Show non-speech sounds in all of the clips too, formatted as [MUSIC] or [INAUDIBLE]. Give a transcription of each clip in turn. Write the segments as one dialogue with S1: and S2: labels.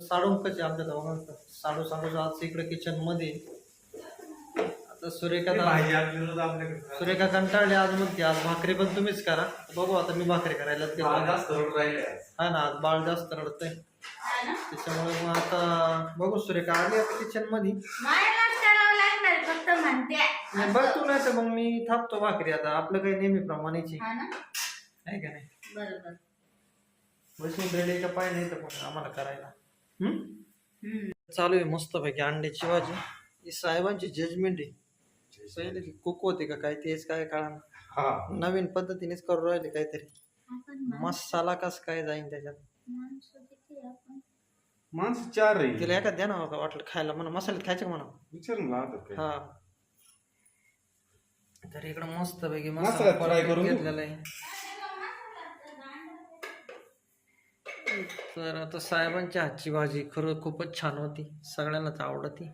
S1: साडू कसे आपल्या दोघांचं. साडू साडू आज इकडे किचनमध्ये. आता सुरेखा सुरेखा कंटाळली आज म्हणते आज भाकरी पण तुम्हीच करा. बघू आता मी भाकरी करायला. हा ना आज बाळ जास्त रडतंय. त्याच्यामुळे मग आता बघू सुरेखा आली आता किचनमध्ये
S2: मायालाच करावं लागणार फक्त म्हणते.
S1: नाही, बघ तू नाही तर मग मी थांबतो भाकरी आता. आपलं काही नेहमीप्रमाणेच आहे.
S2: हा ना?
S1: आहे का नाही?
S2: बरोबर.
S1: बसून रेडी का पाय नाही तर मग आम्हाला करायला. चालू आहे मस्तपैकी अंड्याची भाजी ही साहेबांची जजमेंट आहे. पहिले कुक होते का काय तेच काय कळा
S3: हा.
S1: नवीन पद्धतीनेच करू राहिले काहीतरी. मसाला कस काय जाईन त्याच्यात?
S2: माणसं किती आपण?
S3: माणसं चार रे
S1: तिला एका द्या ना का वाटलं खायला म्हणा. मसाल्यात खायचं का म्हणा
S3: काय?
S1: हा. तर इकडं मस्त पैकी
S3: मसाला fry करून.
S1: घेतलेला आहे. तर आता साहेबांच्या हातची भाजी खरं खूपच छान होती. सगळ्यांनाच आवडती.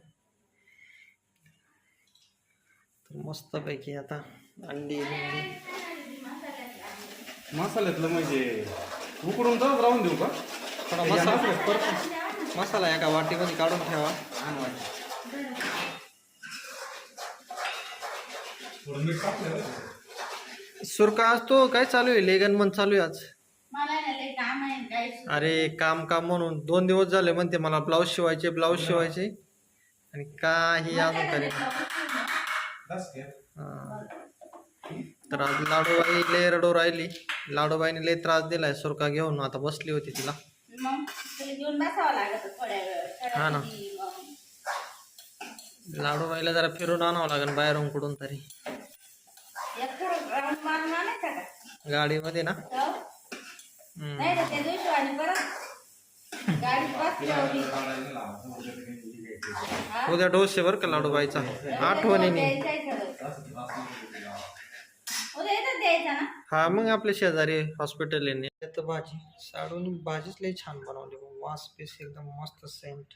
S1: तर मस्त पैकी आता अंडी
S3: मसाल्यातलं म्हणजे उकडून तर राहून देऊ का?
S1: थोडा मसाला. परत मसाला एका वाटीमध्ये काढून ठेवा.
S3: छान.
S1: सुरका आज तो काय चालू आहे? लेगन मन चालू आहे आज
S2: मला ना लय काम आहे काय सु-
S1: अरे काम काम म्हणून. दोन दिवस झाले म्हणते मला ब्लाऊज शिवायचे ब्लाऊज शिवायचे. आणि काही अजून? हा. तर आज लाडूबाई लय रडू राहिली. लाडूबाईने लय त्रास दिलाय सुरका घेऊन. आता बसली होती तिला.
S2: मग तुला घेऊन बसावं लागत थोड्या वेळ.
S1: हा ना. लाडूबाईला जरा फिरून आणावं लागेल बाहेरून कुठून तरी. गाडीमध्ये ना? हम्म.
S2: नाही तर त्या दिवशी आणि परत गाडीत बसली होती
S3: काढायला लावा. उद्या.
S2: हा?
S1: डोस आहे बरं का लाडूबाईचा? आठवणीने.
S2: द्यायचा आहे खरं. उद्या द्यायचा ना?
S1: हा मग आपल्या शेजारी हॉस्पिटल आहे भाजी. साडून भाजीच लई छान बनवली. वास पीस एकदम मस्त सेंट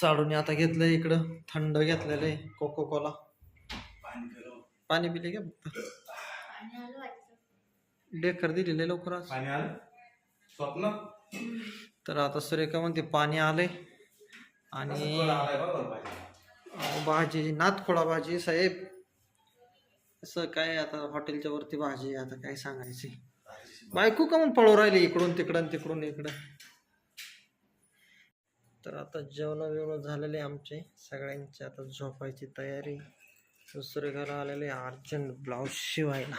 S1: साडूने आता घेतलं इकडं. थंड घेतलेलं आहे कोको कोला
S3: पाणी
S1: पिले का? फक्त
S2: आणि आलं वाटतं.
S1: डेकर दिलेले लवकर आज.
S3: पाणी आलं? स्वप्न?
S1: तर आता सुरेखा म्हणते पाणी आलंय. आणि भाजी नाथखोळा भाजी साहेब. असं काय आता हॉटेलच्या वरती भाजी आता काय सांगायची? बायको का मग पळू राहिली इकडून तिकडं आणि तिकडून इकडं? तर आता जेवण बिवणं झालेले आमचे. सगळ्यांची आता झोपायची तयारी. सुरेखाला आलेले अर्जंट ब्लाऊज शिवायला.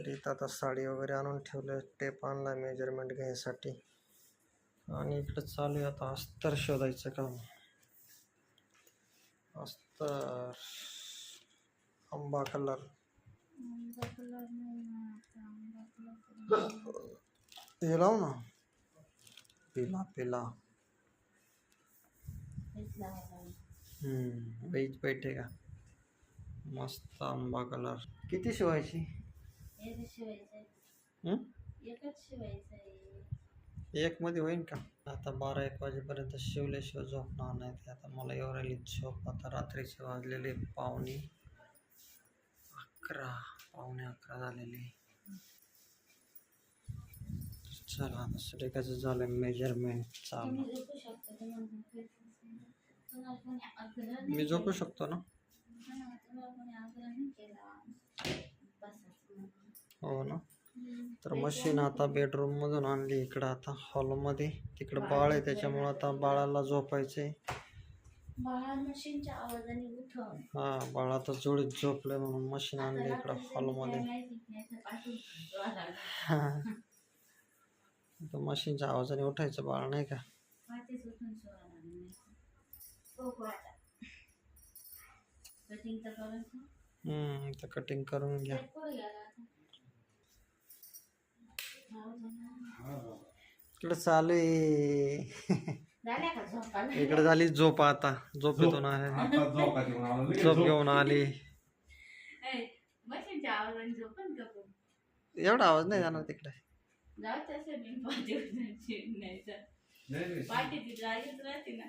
S1: तर इथं आता साडी वगैरे आणून ठेवलं टेप आणला मेजरमेंट घ्यायसाठी. आणि इकडं चालू आहे आता अस्तर शोधायचं काम. अस्तर आंबा कलर हे. लाव ना. पिला पिला. हम्म बैठे का? मस्त आंबा कलर किती शिवायची? एक मध्ये होईन का? आता बारा एक वाजेपर्यंत शिवल्याशिवाय झोपणार नाही ते आता मला येऊ राहिली झोप आता रात्रीचे वाजलेले पावणे अकरा पावणे अकरा झालेले. चला आता झालं मेज़रमेंट चालू. मी झोपू शकतो ना? हो ना. तर मशीन आता बेडरूम मधून आणली इकडं आता हॉलमध्ये तिकडं बाळ आहे त्याच्यामुळं आता बाळाला झोपायचंय. हा बाळ आता जोडीत झोपलंय म्हणून मशीन आणली इकडं हॉलमध्ये हा. तर मशीनच्या आवाजाने उठायचं बाळ नाही का? हम्म तर कटिंग करून घ्या. इकडं चालू आहे. इकडे झाली झोप आता. झोपेतून आले
S3: आता झोका देऊन आलो. लगेच
S1: झोप
S3: झोप.
S1: घेऊन आली? एवढा आवाज नाही जाणार तिकडे.
S2: ना.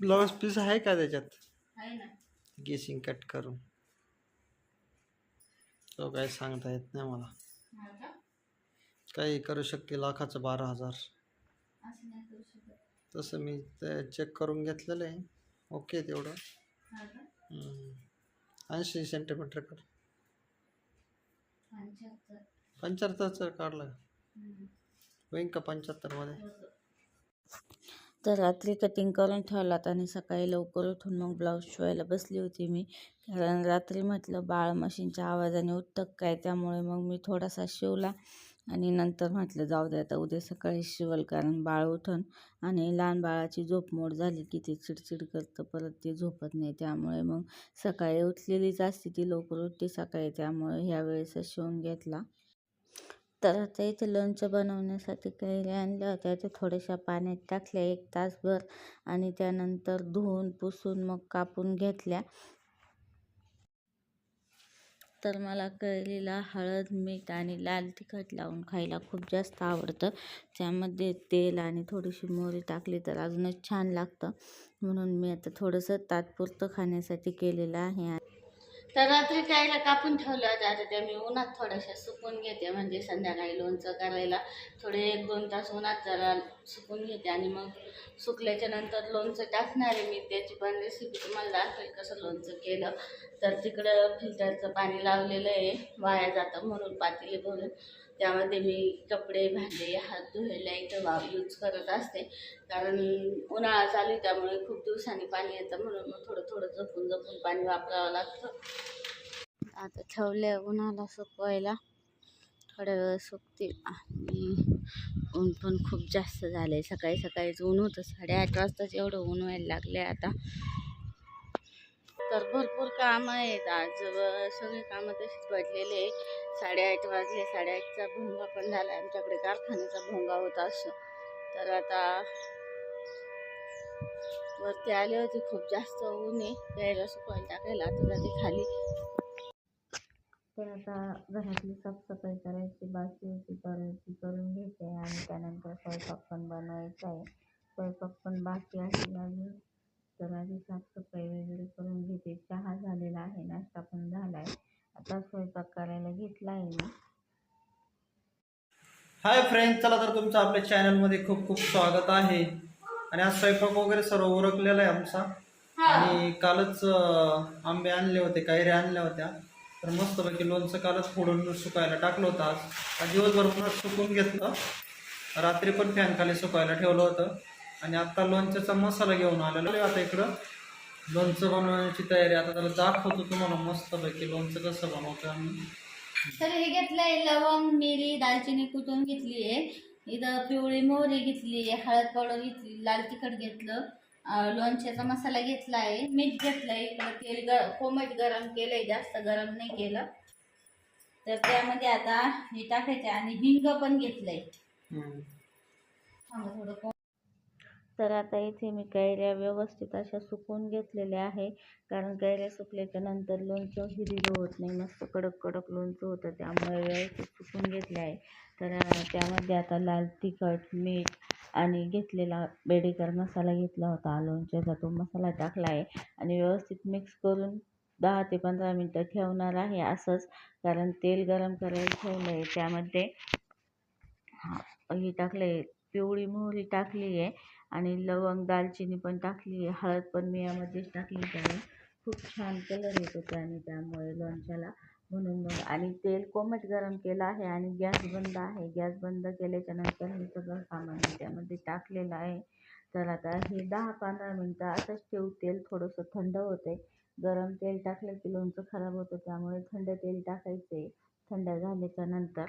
S1: ब्लाऊज पीस आहे का त्याच्यात?
S2: आहे ना.
S1: गेसिंग कट करून. तो काही सांगता येत नाही मला. काही करू शकते लाखाचं बारा हजार. तसं मी ते चेक करून घेतलेलं आहे. ओके तेवढं. ऐंशी सेंटीमीटर काढ
S2: पंच्याहत्तर
S1: पंच्याहत्तरचं काढलं. होईन का पंच्याहत्तरमध्ये
S4: तर रात्री कटिंग करून ठेवलात आणि सकाळी लवकर उठून मग ब्लाऊज शिवायला बसली होती मी. कारण रात्री म्हटलं बाळ मशीनच्या आवाजाने उठतं काय? त्यामुळे मग मी थोडासा शिवला. आणि नंतर म्हटलं जाऊ दे आता उद्या सकाळी शिवल कारण बाळ उठण आणि लहान बाळाची झोप मोड झाली की ते चिडचिड करतं परत ते झोपत नाही. त्यामुळे मग सकाळी उठलेलीच असते ती लवकर उठते सकाळी. त्यामुळे ह्यावेळेस शिवून घेतला. तर आता इथे लोणचं बनवण्यासाठी कैऱ्या आणल्या होत्या. ते थोड्याशा पाण्यात टाकल्या एक तासभर. आणि त्यानंतर धुवून पुसून मग कापून घेतल्या. तर मला कैरीला हळद मीठ आणि लाल तिखट लावून खायला खूप जास्त आवडतं. त्यामध्ये तेल आणि थोडीशी मोहरी टाकली तर अजूनच छान लागतं. म्हणून मी आता थोडंसं तात्पुरतं खाण्यासाठी केलेलं आहे. तर रात्री त्याला कापून ठेवलं होतं. आता त्या मी उन्हात थोड्याशा सुकून घेते. म्हणजे संध्याकाळी लोणचं करायला थोडे एक दोन तास उन्हात जरा सुकून घेते आणि मग सुकल्याच्या नंतर लोणचं टाकणार आहे मी. त्याची पण रेसिपी तुम्हाला दाखवेल कसं लोणचं केलं. तर तिकडं फिल्टरचं पाणी लावलेलं आहे. वाया जातं म्हणून पातेले भरून. त्यामध्ये मी कपडे भांडे हात धुवायला इथं वाव यूज करत असते. कारण उन्हाळा चालू आहे त्यामुळे खूप दिवसांनी पाणी येतं म्हणून मग थोडं थोडं जपून जपून पाणी वापरावं लागतं. आता ठेवले उन्हाला सुकवायला. थोड्या वेळ सुकतील. आणि ऊन पण खूप जास्त झालं आहे सकाळी सकाळीच ऊन होतं. साडेआठ वाजताच एवढं ऊन व्हायला लागलं आहे आता. तर भरपूर कामं आहेत. आज सगळी सगळे कामं तशीच पडलेले आहे साडेआठ वाजले. साडेआठचा भोंगा पण झाला आमच्याकडे कारखान्याचा भोंगा होता असं. तर आता वरती आले होते. खूप जास्त ऊन आहे. प्यायला सुकवायला टाकायला. आता जाते खाली. तर आता घरातली साफसफाई करायची. बाकी होती तर ती करून घेते. आणि त्यानंतर स्वयंपाक पण बनवायचा आहे. स्वयंपाक पण बाकी आहे अजून. तर आधी साफसफाई वगैरे करून घेते. चहा झालेला आहे. नाश्ता पण झाला आहे आता स्वयंपाक करायला घेतला आहे मी
S1: हाय फ्रेंड चला तर तुमचं आपल्या चॅनलमध्ये खूप खूप स्वागत आहे. आणि आज स्वयंपाक वगैरे सर्व उरकलेला आहे आमचा. आणि कालच अं, आंबे आणले होते कैऱ्या आणल्या होत्या. तर मस्तपैकी लोणचं कालच फोडून सुकायला टाकलं होतं आज. आज दिवसभर उन्हात सुकून घेतलं. रात्री पण फॅन खाली सुकायला ठेवलं होतं. आणि आता लोणच्याचा मसाला घेऊन आलेलो आहे आता इकडं. लोणचं बनवण्याची तयारी आता त्याला दाखवतो तुम्हाला मस्तपैकी लोणचं कसं बनवतो आम्ही.
S2: तर हे घेतलंय लवंग मिरी दालचिनी कुटून घेतली आहे इथं पिवळी मोहरी घेतली आहे हळद पावडर घेतली लाल तिखट घेतलं. लोणच्याचा मसाला घेतला आहे मीठ घेतलंय. इकडं तेल ग कोमट गरम केलंय जास्त गरम नाही केलं. तर त्यामध्ये आता हे टाकायचे आणि हिंग पण घेतलंय. थोडं
S4: तर आता इथे मी कैऱ्या व्यवस्थित अशा सुकवून घेतलेल्या आहे. कारण कैऱ्या सुकल्याच्या नंतर लोणचं हिरवं होत नाही. मस्त कडक कडक लोणचं होतं. त्यामुळे व्यवस्थित सुकून घेतले आहे. तर त्यामध्ये आता लाल तिखट मीठ आणि घेतलेला बेडेकर मसाला घेतला होता. लोणच्याचा तो मसाला टाकला आहे. आणि व्यवस्थित मिक्स करून दहा ते पंधरा मिनटं ठेवणार आहे असंच. कारण तेल गरम करायला ठेवलं आहे. त्यामध्ये हा हे टाकलं आहे पिवळी मोहरी टाकली आहे. आणि लवंग दालचिनी पण टाकली हळद पण मी यामध्येच टाकली त्याने. खूप छान कलर येतो त्याने त्यामुळे लोणच्याला म्हणून मग. आणि तेल कोमट गरम केलं आहे आणि गॅस बंद आहे. गॅस बंद केल्याच्यानंतर हे सगळं सामान मी त्यामध्ये टाकलेलं आहे. तर आता हे दहा पंधरा मिनटं असंच ठेवू. तेल थोडंसं थंड होते गरम तेल टाकलं की लोणचं खराब होतं त्यामुळे थंड तेल टाकायचे थंड झाल्याच्यानंतर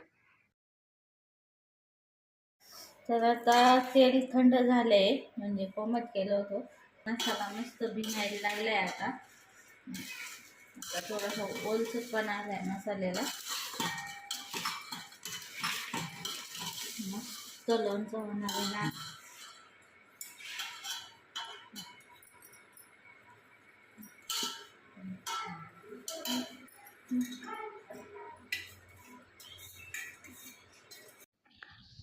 S2: तर आता तेल थंड झालंय म्हणजे कोमट केलं होतं. मसाला मस्त भिनायला लागलाय आता. आता थोडासा ओलसरपणा आलाय मसाल्याला. मस्त लोणचं होणार आहे ना.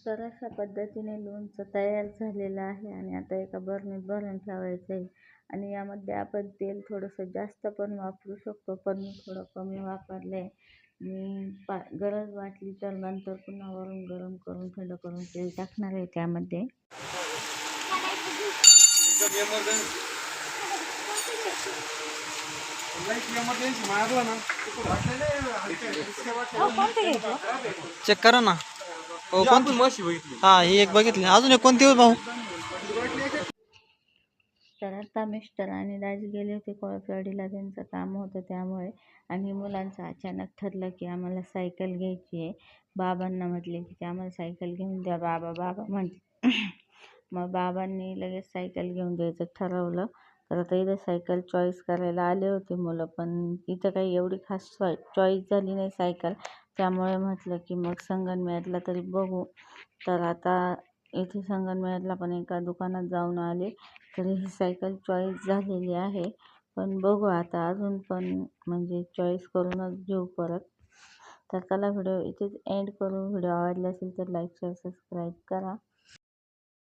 S4: तर अशा पद्धतीने लोणचं तयार झालेलं आहे आणि आता एका बरणीत भरून ठेवायचं आहे. आणि यामध्ये आपण तेल थोडंसं जास्त पण वापरू शकतो पण मी थोडं कमी वापरलं आहे मी पा गरज वाटली तर नंतर पुन्हा वरून गरम करून थंड करून तेल टाकणार आहे त्यामध्ये.
S1: चेक करा ना. हो कोणती?
S3: मशी बघितली.
S1: हा ही एक बघितली. अजून एक कोणती भाऊ?
S4: तर आता मिस्टर आणि दाजी गेले होते कोळपवाडीला त्यांचं काम होतं त्यामुळे. आणि मुलांचं अचानक ठरलं की आम्हाला सायकल घ्यायची आहे. बाबांना म्हटले की ते आम्हाला सायकल घेऊन द्या. बाबा बाबा म्हटले [CLEARS THROAT] मग बाबांनी लगेच सायकल घेऊन द्यायचं ठरवलं. तर आता इथं सायकल चॉईस करायला आले होते मुलं पण इथं काही एवढी खास चॉई चॉईस झाली नाही सायकल त्यामुळे म्हटलं की मग संगमनेरला तरी बघू. तर आता इथे संगमनेरला पण एका दुकानात जाऊन आले. तरी ही सायकल चॉईस झालेली आहे. पण बघू आता अजून पण म्हणजे चॉईस करूनच घेऊ परत. तर चला व्हिडिओ इथेच एंड करू. व्हिडिओ आवडला असेल तर लाईक शेअर सबस्क्राईब करा.